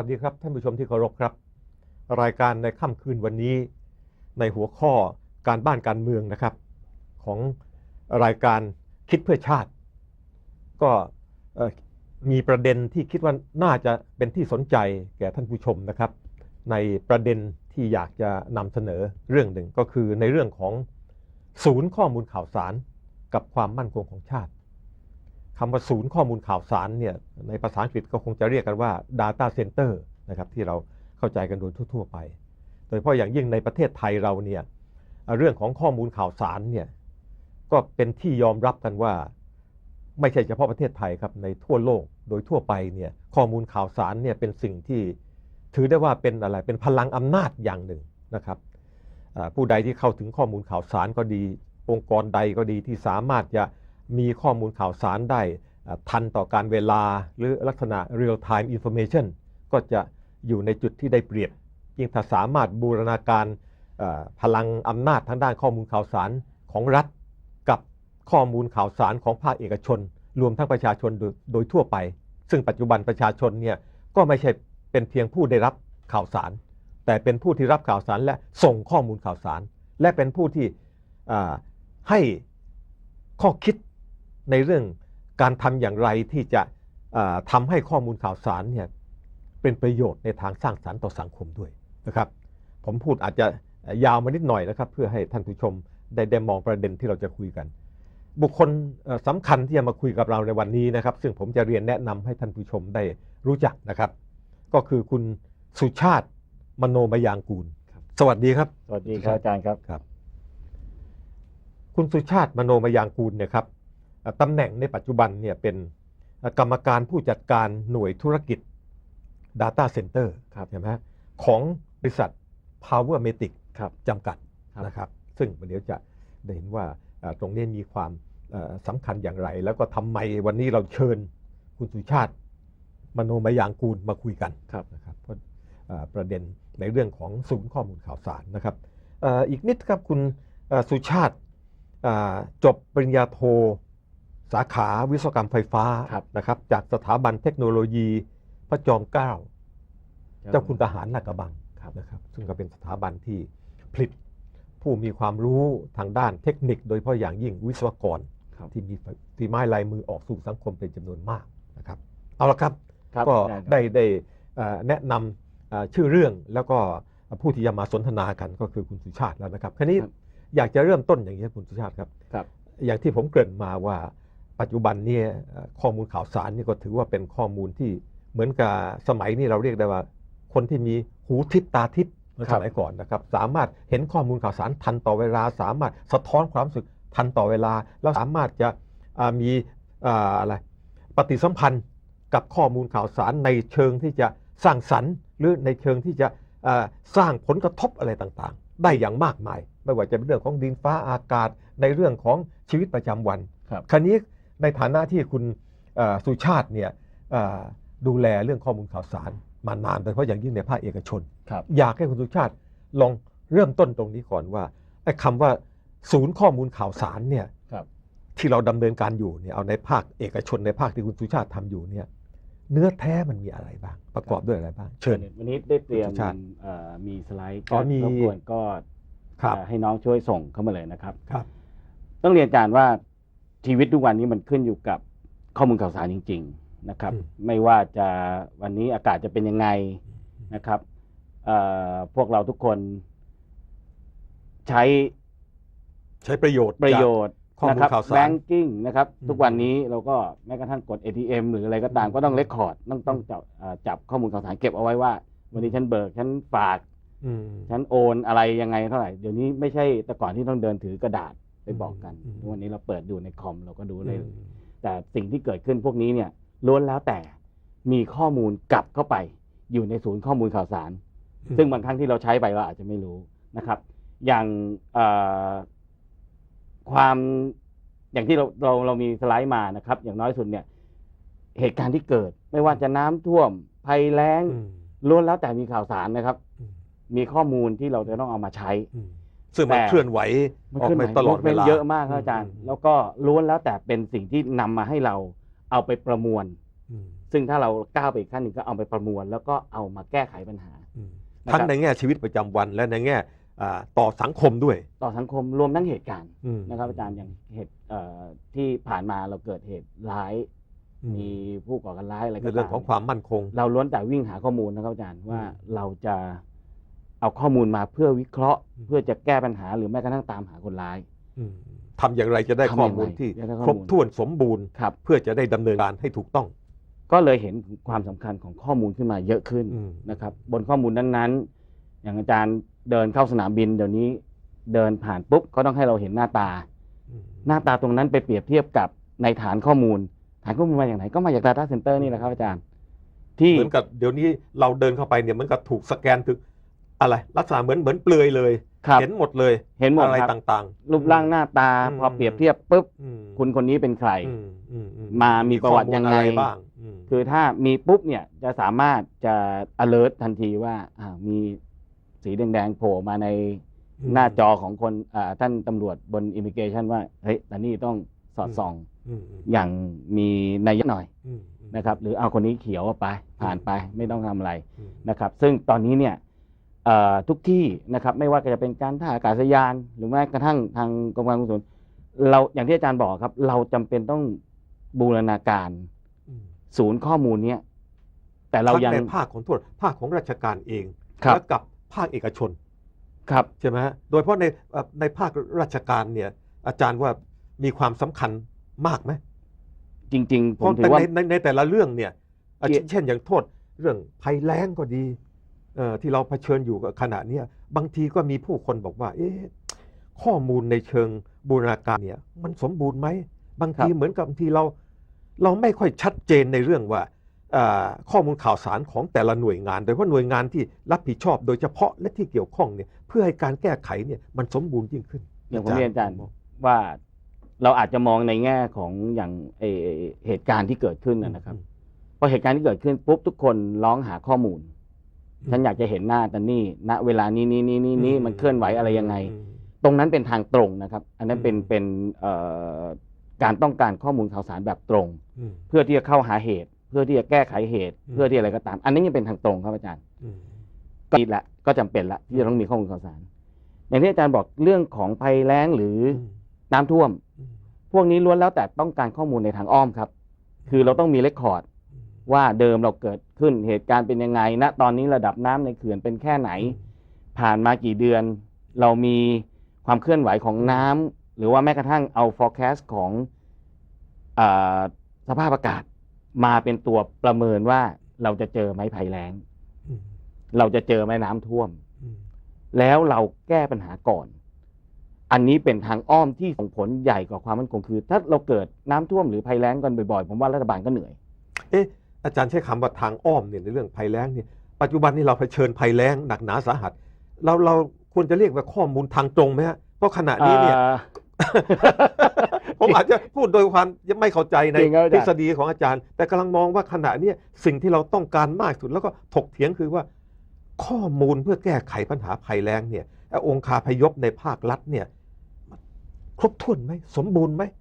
สวัสดีครับท่านผู้ชมที่เคารพครับ รายการในค่ำคืนวันนี้ ในหัวข้อการบ้านการเมืองนะครับ ของรายการคิดเพื่อชาติ ก็มีประเด็นที่คิดว่าน่าจะเป็นที่สนใจแก่ท่านผู้ชมนะครับ ในประเด็นที่อยากจะนำเสนอเรื่องหนึ่งก็คือในเรื่องของศูนย์ข้อมูลข่าวสารกับความมั่นคงของชาติ คำว่าศูนย์ข้อมูลข่าวสารเนี่ยในภาษาอังกฤษก็คงจะเรียกกันว่า Data Center นะครับที่เราเข้าใจกันโดยทั่วๆไป โดยเฉพาะอย่างยิ่งในประเทศไทยเราเนี่ยเรื่องของข้อมูลข่าวสารเนี่ยก็เป็นที่ยอมรับกันว่า ไม่ใช่เฉพาะประเทศไทยครับในทั่วโลกโดยทั่วไปเนี่ยข้อมูลข่าวสารเนี่ยเป็นสิ่งที่ถือได้ว่าเป็นอะไรเป็นพลังอำนาจอย่างหนึ่งนะครับผู้ใดที่เข้าถึงข้อมูลข่าวสารก็ดี องค์กรใดก็ดีที่สามารถจะ มีข้อมูลข่าวสารได้ทันต่อการเวลาหรือลักษณะ real time information ก็จะอยู่ในจุดที่ได้เปรียบยิ่งถ้าสามารถบูรณาการพลังอำนาจทางด้านข้อมูลข่าวสารของรัฐ กับข้อมูลข่าวสารของภาคเอกชน รวมทั้งประชาชนโดยทั่วไป ซึ่งปัจจุบันประชาชนเนี่ยก็ไม่ใช่เป็นเพียงผู้ได้รับข่าวสาร แต่เป็นผู้ที่รับข่าวสารและส่งข้อมูลข่าวสาร และเป็นผู้ที่ให้ข้อคิด ในเรื่องการทำอย่างไรที่จะอ่าทำให้ข้อมูลข่าวสารเนี่ยเป็นประโยชน์ในทางสร้างสรรค์ต่อสังคมด้วยนะครับ ผมพูดอาจจะยาวมานิดหน่อยนะครับ เพื่อให้ท่านผู้ชมได้ได้มองประเด็นที่เราจะคุยกัน บุคคลเอ่อสำคัญที่จะมาคุยกับเราในวันนี้นะครับ ซึ่งผมจะเรียนแนะนำให้ท่านผู้ชมได้รู้จักนะครับ ก็คือคุณสุชาติมโนมยางกูลครับสวัสดีครับ สวัสดีครับอาจารย์ครับครับ คุณสุชาติมโนมยางกูลเนี่ยครับเอ่อ ตำแหน่งในปัจจุบันเนี่ยเป็นเอ่อกรรมการผู้จัดการหน่วยธุรกิจ Data Center ครับใช่ไหมฮะของบริษัท Powermetic ครับจำกัดครับนะครับ ซึ่งเดี๋ยวจะได้เห็นว่าเอ่อตรงนี้มีความเอ่อสำคัญอย่างไร แล้วก็ทำไมวันนี้เราเชิญคุณสุชาติมโนมยางกูลมาคุยกันครับนะครับเพราะเอ่อประเด็นในเรื่องของศูนย์ข้อมูลข่าวสารนะครับเอ่ออีกนิดครับคุณเอ่อสุชาติอ่าจบปริญญาโท สาขาวิศวกรรมไฟฟ้าครับนะครับ จากสถาบันเทคโนโลยีพระจอมเกล้าเจ้าคุณทหารลาดกระบังครับนะครับซึ่งก็เป็นสถาบันที่ผลิตผู้มีความรู้ทางด้านเทคนิค โดยเฉพาะอย่างยิ่งวิศวกรครับที่มีฝีไม้ลายมือออกสู่สังคมเป็นจำนวนมากนะครับเอาละครับครับก็อาจารย์ครับได้ได้เอ่อแนะนำเอ่อชื่อเรื่องแล้วก็ผู้ที่จะมาสนทนากันก็คือคุณสุชาติแล้วนะครับคราวนี้ครับอยากจะเริ่มต้นอย่างนี้ครับคุณสุชาติครับครับ อย่างที่ผมเกริ่นมาว่า ปัจจุบันเนี่ยเอ่อข้อมูลข่าวสารนี่ก็ถือว่าเป็นข้อมูลที่เหมือนกับสมัยนี้เราเรียกได้ว่า คนที่มีหูทิพตาทิพเมื่อครัสบมัยก่อนนะครับ สามารถเห็นข้อมูลข่าวสารทันต่อเวลา สามารถสะท้อนความรู้สึกทันต่อเวลา แล้วสามารถจะอ่ามีอ่าอะไรปฏิสัมพันธ์กับข้อมูลข่าวสารในเชิงที่จะสร้างสรรค์หรือในเชิงที่จะอ่าสร้างผลกระทบอะไรต่างๆ ได้อย่างมากมาย ไม่ว่าจะเป็นเรื่องของดินฟ้าอากาศในเรื่องของชีวิตประจำวันครับคราวนี้ ในฐานะที่คุณเอ่อสุชาติเนี่ยเอ่อดูแลเรื่องข้อมูลข่าวสารมานานโดยเฉพาะอย่างยิ่งในภาคเอกชนครับอยากให้คุณสุชาติลองเริ่มต้นตรงนี้ก่อนว่าไอ้คำว่าศูนย์ข้อมูลข่าวสารเนี่ยครับที่เราดำเนินการอยู่เนี่ยเอาในภาคเอกชนในภาคที่คุณสุชาติทำอยู่เนี่ยเนื้อแท้มันมีอะไรบ้าง ประกอบด้วยอะไรบ้าง เชิญวันนี้ได้เตรียมคุณสุชาติเอ่อมีสไลด์อ๋อมีรบกวนก็ครับเอ่อให้น้องช่วยส่งเข้ามาเลยนะครับครับต้องเรียนอาจารย์ว่า ชีวิตทุกวันนี้มันขึ้นอยู่กับข้อมูลข่าวสารจริง ๆนะครับอืมไม่ว่าจะวันนี้อากาศจะเป็นยังไงนะครับเอ่อพวกเราทุกคนใช้ใช้ประโยชน์ประโยจากชน์ข้อมูลนะครับข่าวสารแบงกิ้งนะครับอืมทุกวันนี้เราก็แม้กระทั่งกด ATM หรืออะไรก็ตามอืมก็ต้องเลคคอร์ดต้องต้องจับเอ่อจับข้อมูลข่าวสารเก็บเอาไว้ว่า วันนี้ฉันเบิกฉันฝากอืมฉันโอนอะไรยังไงเท่าไหร่ เดี๋ยวนี้ไม่ใช่แต่ก่อนที่ต้องเดินถือกระดาษไป บอกกันอืมวันนี้เราเปิดดูในคอมเราก็ดูเลยอืมแต่สิ่งที่เกิดขึ้นพวกนี้เนี่ยล้วนแล้วแต่มีข้อมูลกลับเข้าไป อยู่ในศูนย์ข้อมูลข่าวสาร ซึ่งบางครั้งที่เราใช้ไปเราอาจจะไม่รู้นะครับ อย่างเอ่อความอย่างที่เราเราเรามีสไลด์มานะครับ อย่างน้อยสุดเนี่ย เหตุการณ์ที่เกิด ไม่ว่าจะน้ำท่วมภัยแล้งอืมล้วนแล้วแต่มีข่าวสารนะครับอืมมีข้อมูลที่เราจะต้องเอามาใช้อืม ซึ่งมันแต่ เคลื่อนไหวมันออกขึ้นไปมาตลอดเวลา เยอะมากครับอาจารย์มแล้วก็ล้วนแล้วแต่เป็นสิ่งที่นำมาให้เราเอาไปประมวล อืมซึ่งถ้าเราก้าวไปอีกขั้นหนึ่งก็เอาไปประมวล แล้วก็เอามาแก้ไขปัญหา อืมนะครับทั้งในแง่ชีวิตประจำวันและในแง่อ่าต่อสังคมด้วยต่อสังคมรวมทั้งเหตุการณ์อืมนะครับ อาจารย์อย่างเหตุเอ่อที่ผ่านมาเราเกิดเหตุร้าย อืมมีผู้ก่อการร้ายอะไรในก็เรื่องตามของความมั่นคง เราล้วนแต่วิ่งหาข้อมูลนะครับอาจารย์ว่าอืมเราจะ เอาข้อมูลมาเพื่อวิเคราะห์อืมเพื่อจะแก้ปัญหาหรือแม้กระทั่งตามหาคนร้ายอืมทำอย่างไรจะได้ทำข้ออย่างไรมูลที่จะได้ข้อมูล ครบถ้วนสมบูรณ์ ครับ เพื่อจะได้ดำเนินการให้ถูกต้อง ก็เลยเห็นความสำคัญของข้อมูลขึ้นมาเยอะขึ้นอืม นะครับ บนข้อมูลนั้นๆ อย่างอาจารย์เดินเข้าสนามบินเดี๋ยวนี้เดินผ่านปุ๊บก็ต้องให้เราเห็นหน้าตาอืมหน้าตาตรงนั้นไปเปรียบเทียบกับในฐานข้อมูล ฐานข้อมูลมาอย่างไหนก็มาจาก Data Center นี่แหละครับอาจารย์ ที่ เหมือนกับเดี๋ยวนี้เราเดินเข้าไปเนี่ยเหมือนกับถูกสแกนถึง อะไรลักษณะเหมือนเหมือนเปลือยเลย ครับเห็นหมดเลยเห็นหมดอะไรครับต่างๆรูปร่างหน้าตาอืม พอเปรียบเทียบปุ๊บอืมคุณคนนี้เป็นใคร อืมอืมอืมามีประวัติยังไง ข้อมูลอะรบ้างอืม คือถ้ามีปุ๊บเนี่ยจะสามารถจะ alert ทันทีว่าอ่ามีสีแดงๆโผล่มาในหน้าจอของคนอ่าท่านตำรวจบนอิมิเกชันว่าเฮ้ยแต่นี่ต้องสอดส่องอืมอืมอย่างมีนัยยะหน่อยอืมอืม นะครับ หรือเอาคนนี้เขียวไปผ่านไปไม่ต้องทำอะไรอืมนะครับซึ่งตอนนี้เนี่ยเอ่อ ทุกที่นะครับไม่ว่าจะเป็นการท่าอากาศยาน หรือแม้กระทั่งทางกรมการขนส่งเราอย่างที่อาจารย์บอกครับ เราจำเป็นต้องบูรณาการอืมศูนย์ข้อมูลเนี้ยแต่เรายังทั้ในภาคของโทษภาคของราชการเองครับและกับภาคเอกชน ครับใช่ไหมฮะโดยเฉพาะในเอ่อในภาคราชการเนี่ย อาจารย์ว่ามีความสำคัญมากไหมจริงๆเพผมราะถืแต่อว่าในในในแต่ละเรื่องเนี่ยอะเกี่ยเช่นอย่างโทษเรื่องภัยแล้งก็ดีเอ่อ ที่เราเผชิญอยู่กับขณะเนี้ยบางทีก็มีผู้คนบอกว่า เอ๊ะข้อมูลในเชิงบูรณาการเนี่ย มันสมบูรณ์ไหมบางทีเหมือนกับบางทีเรา เราไม่ค่อยชัดเจนในเรื่องว่าอ่าข้อมูลข่าวสารของแต่ละหน่วยงาน โดยเฉพาะหน่วยงานที่รับผิดชอบ โดยเฉพาะและที่เกี่ยวข้องเนี่ยเพื่อให้การแก้ไขเนี่ยมันสมบูรณ์ยิ่งขึ้นอย่างผมเรียนอาจารย์ว่าเราอาจจะมองในแง่ของอย่างเอ่อเหตุการณ์ที่เกิดขึ้นนะนะครับพอเหตุการณ์ที่เกิดขึ้นปุ๊บทุกคนร้องหาข้อมูล ฉันอยากจะเห็นหน้าแต่นี่ณเวลานี้นี้นี้นี้นี้มันเคลื่อนไหวอะไรยังไง ตรงนั้นเป็นทางตรงนะครับ อันนั้นเป็นอืมเป็นเอ่อการต้องการข้อมูลข่าวสารแบบตรงอืมเพื่อที่จะเข้าหาเหตุ เพื่อที่จะแก้ไขเหตุอืมเพื่อที่อะไรก็ตาม อันนี้ยังเป็นทางตรงครับอาจารย์อืมก็ดีละก็จำเป็นละที่จะต้องมีข้อมูลข่าวสาร อย่างที่อาจารย์บอกเรื่องของภัยแล้งหรืออน้ำท่วมอืมพวกนี้ล้วนแล้วแต่ต้องการข้อมูลในทางอ้อมครับ คือเราต้องมีเรคคอร์ดอืม ว่าเดิมเราเกิดขึ้นเหตุการณ์เป็นยังไงณตอนนี้ระดับน้ำในเขื่อนเป็นแค่ไหน ผ่านมากี่เดือน เรามีความเคลื่อนไหวของน้ำหรือว่าแม้กระทั่งเอา forecast ของอาสภาพอากาศมาเป็นตัวประเมินว่าเราจะเจอไหมภัยแล้งอืมเราจะเจอไหมน้ำท่วมอืมแล้วเราแก้ปัญหาก่อน อันนี้เป็นทางอ้อมที่ส่งผลใหญ่กว่าความมั่นคงคือ ถ้าเราเกิดน้ำท่วมหรือภัยแล้งกันบ่อยๆ ผมว่ารัฐบาลก็เหนื่อย เอ๊ะ อาจารย์ใช้คำว่าทางอ้อมเนี่ยในเรื่องภัยแล้งเนี่ยปัจจุบันนี้เราเผชิญภัยแล้งหนักหนาสาหัส เราเราควรจะเรียกว่าข้อมูลทางตรงไหมฮะเพราะขณะนี้เนี่ยอ่าผมอาจจะพูดโดยความไม่เข้าใจในจริงครับอาจารย์ทฤษฎีของอาจารย์ แต่กำลังมองว่าขณะเนี้ยสิ่งที่เราต้องการมากสุด แล้วก็ถกเถียงคือว่า ข้อมูลเพื่อแก้ไขปัญหาภัยแล้งเนี่ยไอ้องค์คาพยพในภาครัฐเนี่ยครบถ้วนไหมสมบูรณ์ไหมไ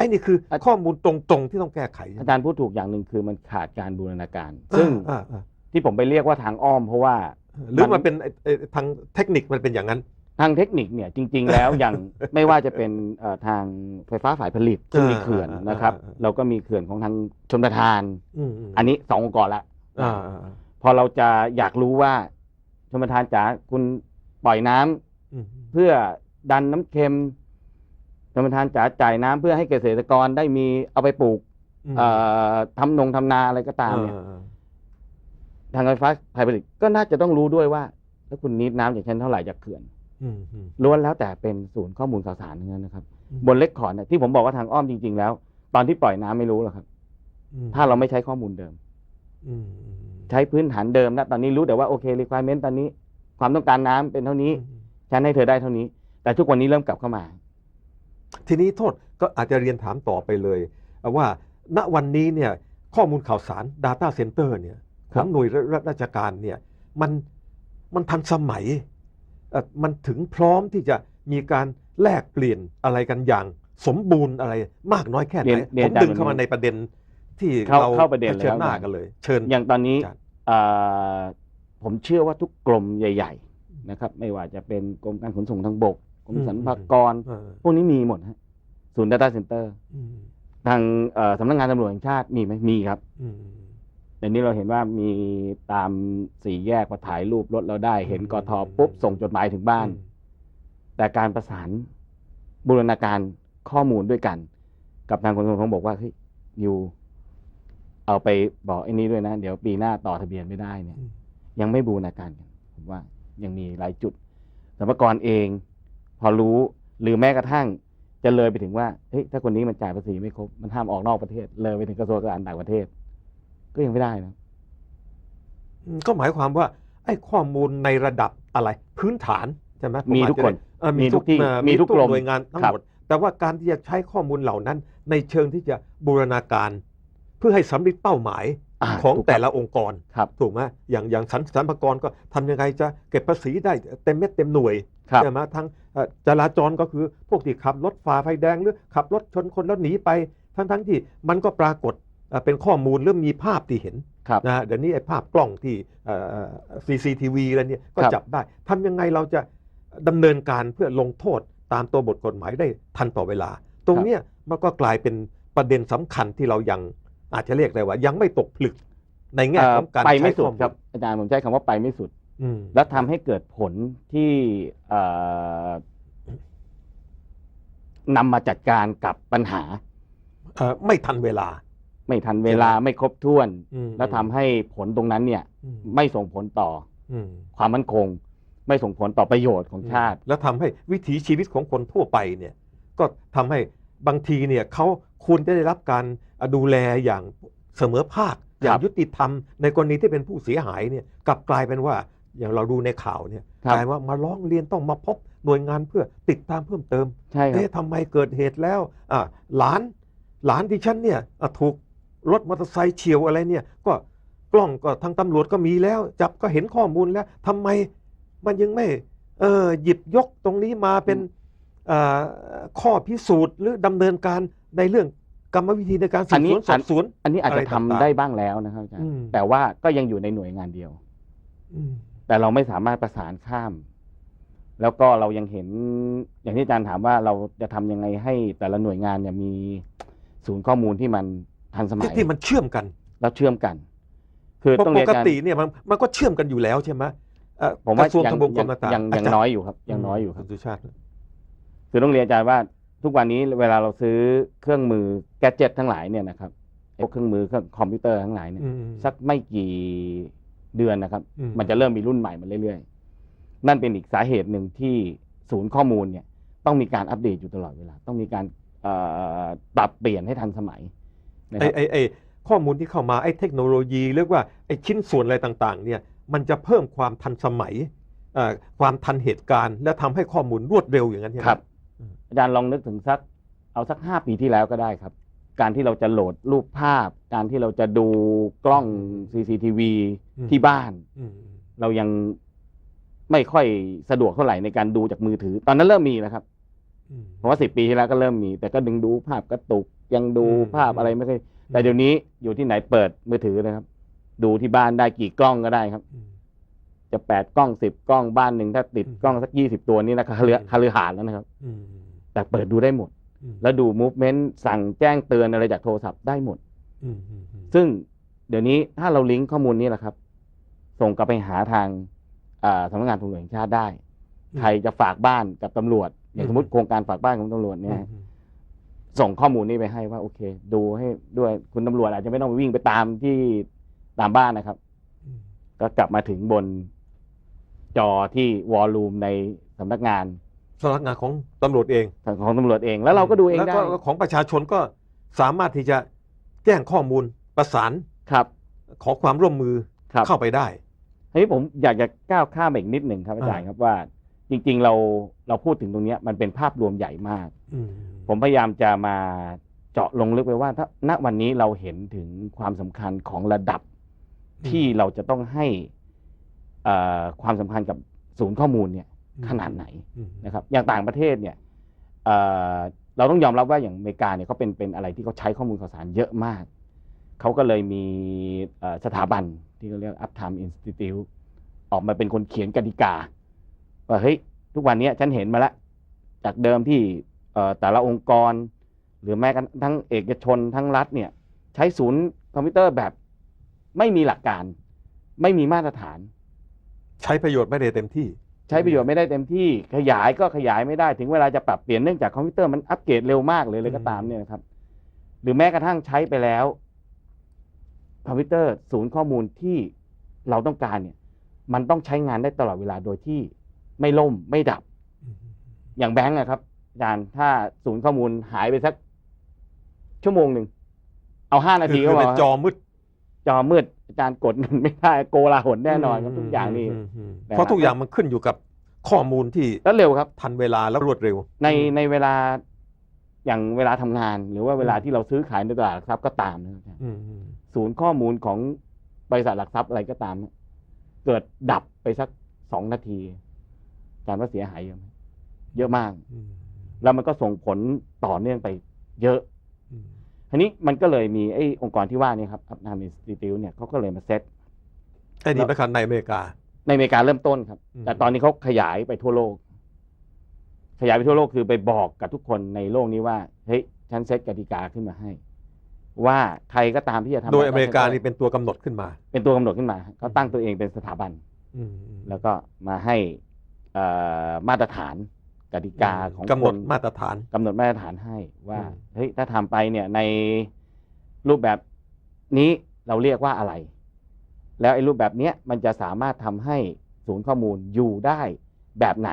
อ้นี่คือข้อมูลตรงๆที่ต้องแก้ไข อาจารย์พูดถูกอย่างหนึ่งคือมันขาดการบูรณาการ ซึ่งอ่าอ่าที่ผมไปเรียกว่าทางอ้อมเพราะว่า หรือมัมันนเป็นไอ้ไอ้ทางเทคนิคมันเป็นอย่างนั้น ทางเทคนิคเนี่ยจริง ๆ แล้วอย่าง ไม่ว่าจะเป็นเอ่อทางไฟฟ้าฝ่ายผลิตซึ่งมีเขื่อนอ่าอ่านนะครับอ่าอ่า เราก็มีเขื่อนของทางชนประทานอืมมอันนี้สององค์กรละ อ่าอ่าอ่าพอเราจะอยากรู้ว่าชนประทานจ๋าคุณปล่อยน้ำอืม เพื่อดันน้ำเค็ม ชนประทานจ๋าจ่ายน้ำเพื่อให้เกษตรกรได้มีเอาไปปลูกอืมเอ่อทำนงทำนาอะไรก็ตามเนี่ยอ่อ่าทางไฟฟ้าฝ่ายผลิตก็น่าจะต้องรู้ด้วยว่า ถ้าคุณนิดน้ำจากชั้นเท่าไหร่จากเขื่อนอืมอืมล้วนแล้วแต่เป็นศูนย์ข้อมูลข่าวสารทั้งนั้นนะครับอืมบนเล็กคอร์ดเนี่ยที่ผมบอกว่าทางอ้อมจริง ๆ แล้ว ตอนที่ปล่อยน้ำไม่รู้หรอกครับอืมถ้าเราไม่ใช้ข้อมูลเดิมอืมอืมใช้พื้นฐานเดิมนะตอนนี้รู้แต่ว่าโอเค requirement ตอนนี้ ความต้องการน้ำเป็นเท่านี้อืมฉันให้เธอได้เท่านี้ แต่ทุกวันนี้เริ่มกลับเข้ามา ทีนี้โทษก็อาจจะเรียนถามต่อไปเลย ว่าณวันนี้เนี่ยข้อมูลข่าวสาร Data Center เนี่ยขครัอบงหน่วยราชการเนี่ยมันมันทันสมัยเอ่อมันถึงพร้อมที่จะมีการแลกเปลี่ยนอะไรกันอย่างสมบูรณ์อะไรมากน้อยแค่ไหนเรียนเรียผนมอาจารย์ดึงเข้ามาในประเด็นที่เข้าเราเข้าประเด็นผชิญเลยครับหน้ากันเลย เชิญอย่างตอนนี้อาจารย์เอ่อผมเชื่อว่าทุกกรมใหญ่ ๆ นะครับ ไม่ว่าจะเป็นกรมการขนส่งทางบกก รมอืมสรรพากรเออพวกนี้มีหมดฮะศูนย์ Data Center อืมทางเอ่อสำนักงานตำรวจแห่งชาติมีไหมมีครับอืมเดี๋ยวนี้เราเห็นว่ามีตามสี่แยกมาถ่ายรูปรถเราได้ เห็นอืมกทปุ๊บส่งจดหมายถึงบ้าน แต่การประสานบูรณาการข้อมูลด้วยกัน กับทางขนส่งทางบกว่าเฮ้ยอยู่ เอาไปบอกไอ้นี้ด้วยนะ เดี๋ยวปีหน้าต่อทะเบียนไม่ได้เนี่ยอืมยังไม่บูรณาการกันผมว่ายังมีหลายจุดสรรพากรเอง พอรู้หรือแม้กระทั่งจะเลยไปถึงว่าเฮ้ยถ้าคนนี้มันจ่ายภาษีไม่ครบมันห้ามออกนอกประเทศ เลยไปถึงกระทรวงการต่างประเทศ ก็ยังไม่ได้นะอืมก็หมายความว่า ไอ้ข้อมูลในระดับอะไร พื้นฐานใช่ไหมผมีอาจทุกจะคนได้เอ่อมีทุกที่เอ่อมีทุกกรมหน่วยงานทั้งครับหมดแต่ว่าการที่จะใช้ข้อมูลเหล่านั้น ในเชิงที่จะบูรณาการ เพื่อให้สำเร็จเป้าหมายาของถูกแต่ครับละองค์กรครับถูกไหมอย่างอย่างสรรสรรพากรก็ทำยังไงจะเก็บภาษีได้เต็มเม็ดเต็มหน่วยครับ ใช่ไหมทั้งเอ่อจราจรก็คือพวกที่ขับรถฝ่าไฟแดงหรือขับรถชนคนแล้วหนีไปทั้งทั้งที่มันก็ปรากฏเอ่อเป็นข้อมูลหรือมีภาพที่เห็นครับนะฮะเดี๋ยวนี้ไอ้ภาพกล้องที่เอ่อ CCTV อะไรเนี่ยก็ครับจับได้ทำยังไงเราจะดำเนินการเพื่อลงโทษตามตัวบทกฎหมายได้ทันต่อเวลา ตรงเนี้ยมันก็กลายเป็นประเด็นสำคัญที่เรายังอาจจะเรียกได้ว่า ยังไม่ตกผลึกในแง่ของการเอ่อไปไม่ใช้สุดข้อลครับอาจารย์ผมใช้คำว่าไปไม่สุดอืม แล้วทำให้เกิดผลที่เอ่อนำมาจัดการกับปัญหา เอ่อไม่ทันเวลา ไม่ทันเวลาไม่ครบถ้วน อืมแล้วทำให้ผลตรงนั้นเนี่ย อืมไม่ส่งผลต่ออืมความมั่นคง ไม่ส่งผลต่อประโยชน์ของชาติ แล้วทำให้วิถีชีวิตของคนทั่วไปเนี่ย ก็ทำให้บางทีเนี่ยเขาควรจะได้รับการดูแลอย่างเสมอภาคอย่างยุติธรรม ในกรณีที่เป็นผู้เสียหายเนี่ยกลับกลายเป็นว่า อย่างเราดูในข่าวเนี่ยครับกลายว่ามาร้องเรียนต้องมาพบหน่วยงานเพื่อติดตามเพิ่มเติมใช่ครัเอ๊ะบทำไมเกิดเหตุแล้วอ่าหลานหลานที่ฉันเนี่ยอะถูกรถมอเตอร์ไซค์เฉียวอะไรเนี่ยก็กล้องก็ทางตำรวจก็มีแล้ว จับก็เห็นข้อมูลแล้วทำไมมันยังไม่เออหยิบยกตรงนี้มาเป็นเอ่อข้อพิสูจน์หรือดำเนินการในเรื่องกรรมวิธีในการสือับนนี้สวนสอบสวน อันนี้อาจจะอะไรทำต่างๆได้บ้างแล้วนะครับอาจารอืย์มแต่ว่าก็ยังอยู่ในหน่วยงานเดียวอืม แต่เราไม่สามารถประสานข้าม แล้วก็เรายังเห็นอย่างที่อาจารย์ถามว่าเราจะทำยังไงให้แต่ละหน่วยงานเนี่ยมีศูนย์ข้อมูลที่มันทันสมัที่ยที่มันเชื่อมกันแล้วเชื่อมกัน คือเพราะต้องปเรียนกอาจารย์ ติเนี่ยมันมันก็เชื่อมกันอยู่แล้วใช่ไหมเอ่อผมว่ากระทรวงยังทบวงกยัรมต่างๆยังยังาจารน้อยอยู่ครับ ยังน้อยอยู่ครับณสุชาติ คือต้องเรียนอาจารย์ว่าทุกวันนี้เวลาเราซื้อเครื่องมือแกดเจ็ตทั้งหลายเนี่ยนะครับพวกเครื่องมือเครื่องคอมพิวเตอร์ทั้งหลายเนี่ยอืมสักไม่กี่ เดือนนะครับ อืม มันจะเริ่มมีรุ่นใหม่มาเรื่อยๆ นั่นเป็นอีกสาเหตุหนึ่งที่ศูนย์ข้อมูลเนี่ยต้องมีการอัปเดตอยู่ตลอดเวลา ต้องมีการเอ่อปรับเปลี่ยนให้ทันสมัยนะคไอ้รับไอ้ไอ้ข้อมูลที่เข้ามาไอ้เทคโนโลยีเรียกว่าไอ้ชิ้นส่วนอะไรต่างๆเนี่ยมันจะเพิ่มความทันสมัยเอ่อความทันเหตุการณ์ และทำให้ข้อมูลรวดเร็วอย่างนั้นใช่ไหม ครับ อืม อาจารย์ลองนึกถึงสักเอาสักห้าปีที่แล้วก็ได้ครับ การที่เราจะโหลดรูปภาพ การที่เราจะดูกล้อง CCTV ที่บ้าน อืมเรายังไม่ค่อยสะดวกเท่าไหร่ในการดูจากมือถือ ตอนนั้นเริ่มมีนะครับ อืม เพราะว่าสิบปีที่แล้วก็เริ่มมี แต่ก็ดึงดูภาพกระตุก ยังดูอืมภาพอะไรไม่ค่อยแต่เดี๋ยวนี้อยู่ที่ไหนเปิดมือถือนะครับ ดูที่บ้านได้กี่กล้องก็ได้ครับอืมจะแปดกล้องสิบกล้องบ้านหนึ่งถ้าติดอืม กล้องสักยี่สิบตัวนี่นะคาเรืออืมคาเรือหาดแล้วนะครับ อืมแต่เปิดดูได้หมดอืม แล้วดูมูฟเมนต์สั่งแจ้งเตือนอะไรจากโทรศัพท์ได้หมดอืมอืมอืมซึ่งเดี๋ยวนี้ถ้าเราลิงก์ข้อมูลนี้แหละครับ ส่งกลับไปหาทางอ่าสำนักงานตำรวจแห่งชาติได้ ใครจะฝากบ้านกับตำรวจ อย่างสมมติโครงการฝากบ้านของตำรวจเนี่ยอืมส่งข้อมูลนี้ไปให้ว่าโอเค ดูให้ด้วยคุณตำรวจอาจจะไม่ต้องไปวิ่งไปตามที่ตามบ้านนะครับอืมก็กลับมาถึงบนจอที่วอลลุ่มในสำนักงาน สำนักงานของตำรวจเองของตำรวจเองแล้วเราก็ดูเองแล้วได้ก็ของประชาชนก็สามารถที่จะแจ้งข้อมูลประสานครับ ขอความร่วมมือครับ เข้าไปได้ ทีนี้ผมอยากจะก้าวข้ามไปอีกนิดหนึ่งครับอาจารย์ครับว่า จริงๆเราเราพูดถึงตรงเนี้ยมันเป็นภาพรวมใหญ่มาก อืมผมพยายามจะมาเจาะลงลึกไปว่า ถ้าณวันนี้เราเห็นถึงความสำคัญของระดับที่เราจะต้องให้เอ่อความสำคัญกับศูนย์ข้อมูลเนี่ย ขนาดไหนอืมนะครับอย่างต่างประเทศเนี่ยเอ่อเราต้องยอมรับว่าอย่างอเมริกาเนี่ยเขาเป็นเป็นอะไรที่เขาใช้ข้อมูลข่าวสารเยอะมาก เขาก็เลยมีเอ่อสถาบันที่เขาเรียก Uptime Institute ออกมาเป็นคนเขียนกติกาว่าเฮ้ยทุกวันนี้ฉันเห็นมาแล้วจากเดิมที่เอ่อแต่ละองค์กร หรือแม้กระทั่งเอกชนทั้งรัฐเนี่ยใช้ศูนย์คอมพิวเตอร์แบบไม่มีหลักการ ไม่มีมาตรฐาน ใช้ประโยชน์ไม่ได้เต็มที่ ใช้ประโยชน์ไม่ได้เต็มที่ขยายก็ขยายไม่ได้ถึงเวลาจะปรับเปลี่ยนเนื่องจากคอมพิวเตอร์มันอัปเกรดเร็วมากเลยเลยก็ตามเนี่ยนะครับ หรือแม้กระทั่งใช้ไปแล้ว คอมพิวเตอร์ศูนย์ข้อมูลที่เราต้องการเนี่ย มันต้องใช้งานได้ตลอดเวลาโดยที่ไม่ล่มไม่ดับ อย่างแบงก์นะครับอาจารย์ถ้าศูนย์ข้อมูลหายไปสักชั่วโมงหนึ่งเอาห้านาทีก็พในอจอมืด อมืดอาจารย์กดเงินไม่ได้โกลาหลแน่นอนครับทุกอย่างนี่มอืมนะครับเพราะทุกอย่างมันขึ้นอยู่กับข้อมูลที่แล้วเร็วครับ ทันเวลาและรวดเร็ว ในในเวลาอย่างเวลาทำงาน หรือว่าเวลาที่เราซื้อขายในตลาดหลักทรัพย์ก็ตามนะครับอืมอืมศูนย์ข้อมูลของบริษัทหลักทรัพย์อะไรก็ตามเนี่ยเกิดดับไปสักสองนาทีอาจารย์ว่าเสียหายเยอะไหมเยอะมากอืมแล้วมันก็ส่งผลต่อเนื่องไปเยอะอืม ทีนี้มันก็เลยมีไอ้องค์กรที่ว่านี่ครับอัพนามอินสติทิวเนี่ยเขาก็เลยมาเซตไอ้นี่ประคันในอเมริกา ในอเมริกาเริ่มต้นครับอืมแต่ตอนนี้เขาขยายไปทั่วโลก ขยายไปทั่วโลกคือไปบอกกับทุกคนในโลกนี้ว่าเฮ้ยฉันเซตกติกาขึ้นมาให้ ว่าใครก็ตามที่จะทำโดยอเมริกา data นี่ center เป็นตัวกำหนดขึ้นมา เป็นตัวกำหนดขึ้นมาเขาตั้งตัวเองเป็นสถาบันอืมอืมแล้วก็มาให้เอ่อมาตรฐาน กติกาของกำหนดคนมาตรฐานกำหนดมาตรฐานให้ว่าอืมเฮ้ยถ้าทำไปเนี่ยในรูปแบบนี้เราเรียกว่าอะไร แล้วไอ้รูปแบบเนี้ยมันจะสามารถทำให้ศูนย์ข้อมูลอยู่ได้แบบไหน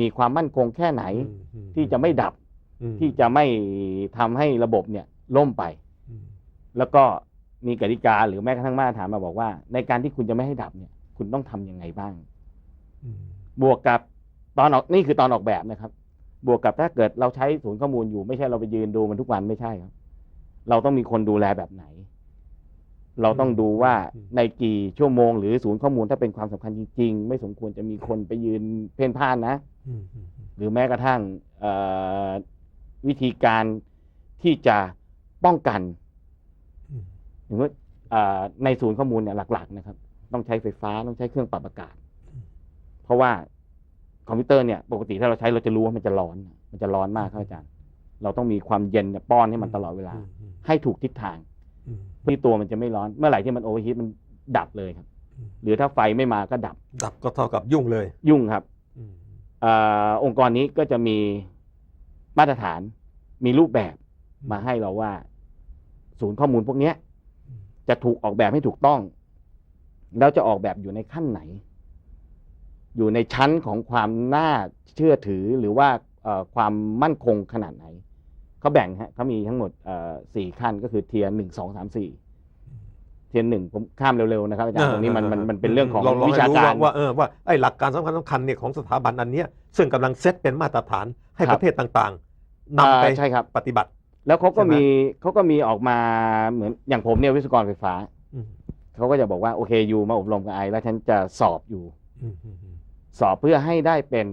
มีความมั่นคงแค่ไหนอืมอืมที่จะไม่ดับอืมที่จะไม่ทำให้ระบบเนี่ยล่มไปอืมแล้วก็มีกติกาหรือแม้กระทั่งมาตรฐานมาบอกว่า ในการที่คุณจะไม่ให้ดับเนี่ย คุณต้องทำยังไงบ้างอืมบวกกับ ตอนออกนี่คือตอนออกแบบนะครับ บวกกับถ้าเกิดเราใช้ศูนย์ข้อมูลอยู่ไม่ใช่เราไปยืนดูมันทุกวันไม่ใช่ครับ เราต้องมีคนดูแลแบบไหน เราต้องดูว่าในกี่ชั่วโมงหรือศูนย์ข้อมูลถ้าเป็นความสำคัญจริง ๆ ไม่สมควรจะมีคนไปยืนเพ่นพ่านนะอืมอืมหรือแม้กระทั่งเอ่อวิธีการที่จะป้องกันอืมอย่างว่าเอ่อในศูนย์ข้อมูลเนี่ยหลัก ๆ นะครับ ต้องใช้ไฟฟ้าต้องใช้เครื่องปรับอากาศ เพราะว่า คอมพิวเตอร์เนี่ยปกติถ้าเราใช้เราจะรู้ว่ามันจะร้อน มันจะร้อนมากครับอาจารย์ เราต้องมีความเย็นเนี่ยป้อนให้มันตลอดเวลาอืมอืมให้ถูกทิศทางอืมที่ตัวมันจะไม่ร้อน เมื่อไหร่ที่มันโอเวอร์ฮีทมันดับเลยครับอืมหรือถ้าไฟไม่มาก็ดับ ดับก็เท่ากับยุ่งเลย ยุ่งครับอืมเออองค์กรนี้ก็จะมีมาตรฐาน มีรูปแบบมาให้เราว่า ศูนย์ข้อมูลพวกเนี้ยอืมจะถูกออกแบบให้ถูกต้อง แล้วจะออกแบบอยู่ในขั้นไหน อยู่ในชั้นของความน่าเชื่อถือหรือว่าเอ่อความมั่นคงขนาดไหนเขาแบ่งฮะเขามีทั้งหมดเอ่อสี่ขั้นก็คือเทียร์หนึ่งสองสามสี่เทียร์หนึ่งผมข้ามเร็วๆนะครับอาจารย์ตรงนี้มันมันมันเป็นเรื่องของลลวิให้ชาการว่าว่าเออว่าไอ้หลักการสำคัญสำคัญเนี่ยของสถาบันอันเนี้ยซึ่งกำลังเซตเป็นมาตรฐานให้ครัปบระเทศต่างๆนำไปอ่าใช่ครับปฏิบัติ แล้วเขาก็ใช่ไหมมีเขาก็มีออกมาเหมือนอย่างผมเนี่ยวิศวกรไฟฟ้าอืมเขาก็จะบอกว่าโอเคอยู่มาอบรมกับไอแล้วฉันจะสอบอยู่อืมอืมอืม สอบเพื่อให้ได้เป็น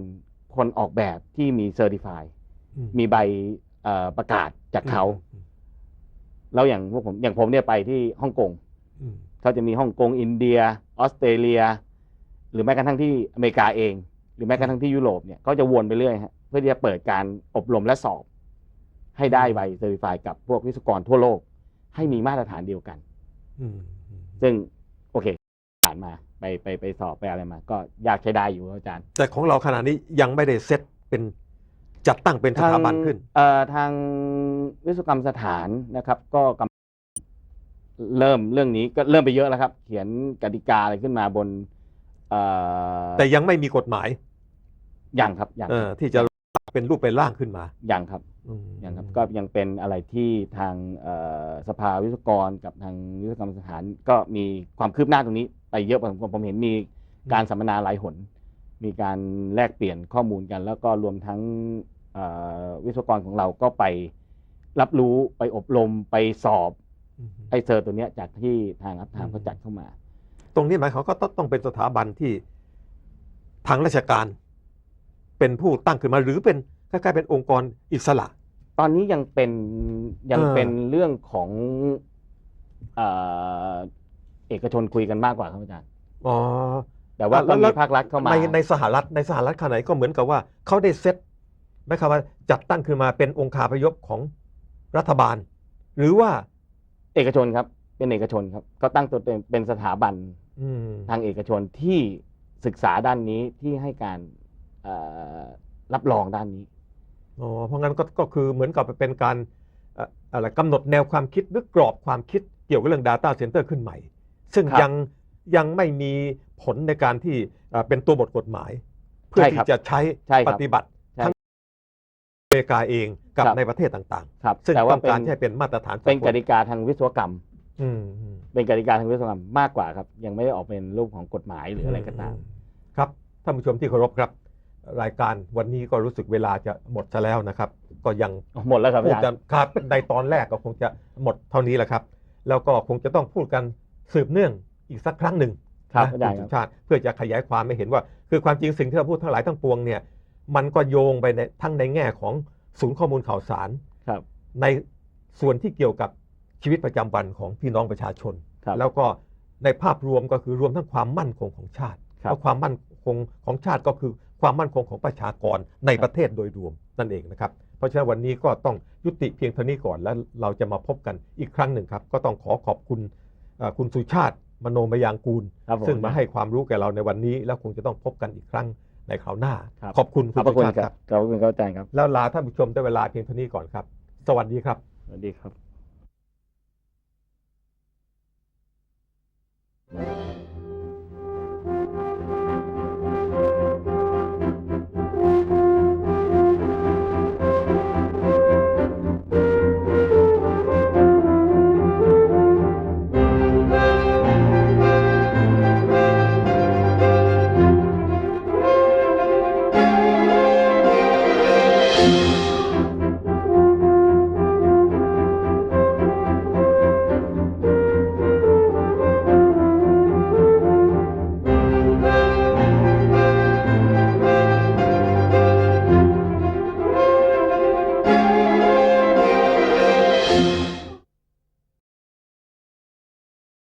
คนออกแบบที่มีเซอร์ติฟายอืมีใบเอ่อประกาศจากเขาอืมแล้วอย่างพวกผมอย่างผมเนี่ยไปที่ฮ่องกงอืมเขาจะมีฮ่องกงอินเดีย ออสเตรเลีย หรือแม้กระทั่งที่อเมริกาเอง หรือแม้กระทั่งที่ยุโรปเนี่ยเขาจะวนไปเรื่อยฮะเพื่อที่จะเปิดการอบรมและสอบ ให้ได้ใบเซอร์ติฟายกับพวกวิศวกรทั่วโลก ให้มีมาตรฐานเดียวกันอืมอืมซึ่งโอเคผ่านมา ไปไปไปสอบไปอะไรมา ก็ยากใช้ได้อยู่ครับอาจารย์ แต่ของเราขณะนี้ยังไม่ได้เซตเป็นจัดตั้งเป็นสถาบันขึ้นเอ่อทางวิศวกรรมสถานนะครับ ก็กำเริ่มเรื่องนี้ก็เริ่มไปเยอะแล้วครับ เขียนกติกาอะไรขึ้นมาบนเอ่อแต่ยังไม่มีกฎหมายอย่างครับอย่างเออที่จะเป็นรูปเป็นร่างขึ้นมาอย่างครับอืมอย่างครับก็ยังเป็นอะไรที่ทางเอ่อสภาวิศวกรกับทางวิศวกรรมสถาน ก็มีความคืบหน้าตรงนี้ ไปเยอะพอสมควรผมเห็นมีการสัมมนาหลายหน มีการแลกเปลี่ยนข้อมูลกัน แล้วก็รวมทั้งเอ่อวิศวกรของเราก็ไปรับรู้ไปอบรมไปสอบอืมไอเซอร์ตัวเนี้ยจากที่ทางอัพทามอืมเขาจัดเข้ามา ตรงนี้หมายความก็ต้องต้องเป็นสถาบันที่ทางราชการ เป็นผู้ตั้งขึ้นมาหรือเป็นคล้ายๆเป็นองค์กรอิสระ ตอนนี้ยังเป็นยังเออเป็นเรื่องของ เอ่อเอกชนคุยกันมากกว่าครับอาจารย์ อ๋อแต่ว่าก็แล้วมีภาครัฐเข้ามาในในสหรัฐในสหรัฐขณะไหนก็เหมือนกับว่าเขาได้เซตนะครับว่าจัดตั้งขึ้นมาเป็นองค์คาพยพของรัฐบาล หรือว่าเอกชนครับ เป็นเอกชนครับก็ตั้งตัวเป็นเป็นสถาบันอืมทางเอกชนที่ศึกษาด้านนี้ที่ให้การเอ่อรับรองด้านนี้อ๋อเพราะงั้นก็ก็คือเหมือนกับเป็นการเอ่ออะไรกำหนดแนวความคิดหรือกรอบความคิดเกี่ยวกับเรื่อง Data Center ขึ้นใหม่ ซึ่งครับยังยังไม่มีผลในการที่เอ่อเป็นตัวบทกฎหมาย เพื่อใช่ครัที่บจะใช้ใช่ครับปฏิบัติใช่ทั้งอเมริกาเองกับครับ ในประเทศต่างครับๆ ซึ่งแต่ต้ว่าองเป็นการให้เป็นมาตรฐานเป็นสากกลติกาทางวิศวกรรม อืมอืม เป็นกติกาทางวิศวกรรมมากกว่าครับ ยังไม่ได้ออกเป็นรูปของกฎหมายหรืออะไรก็ตาม ครับท่านผู้ชมที่เคารพครับ รายการวันนี้ก็รู้สึกเวลาจะหมดซะแล้วนะครับ ก็ยังหมดแล้วครับพูดอาจารกันย์ครับในตอนแรกก็คงจะหมดเท่านี้แหละครับ แล้วก็คงจะต้องพูดกัน สืบเนื่องอีกสักครั้งหนึ่งครับนะอาจารย์คุณคสุรับชาติ เพื่อจะขยายความให้เห็นว่า คือความจริงสิ่งที่เราพูดทั้งหลายทั้งปวงเนี่ยมันก็โยงไปในทั้งในแง่ของศูนย์ข้อมูลข่าวสารครับ ในส่วนที่เกี่ยวกับชีวิตประจำวันของพี่น้องประชาชนครับแล้วก็ในภาพรวมก็คือรวมทั้งความมั่นคงของชาติครับแล้วความมั่นคงของชาติก็คือความมั่นคงของประชากรในประเทศโดยรวมนั่นเองนะครับ เพราะฉะนั้นวันนี้ก็ต้องยุติเพียงเท่านี้ก่อนแล้วเราจะมาพบกันอีกครั้งหนึ่งครับ ก็ต้องขอขอบคุณเอ่อ คุณสุชาติมโนมยางกูล ซึ่งมาให้ความรู้แก่เราในวันนี้ แล้วคงจะต้องพบกันอีกครั้งในคราวหน้า ขอบคุณคุณสุชาติครับขอบคุณครับอาจารย์ครับ แล้วลาท่านผู้ชมได้เวลาเพียงเท่านี้ก่อนครับ สวัสดีครับ สวัสดีครับ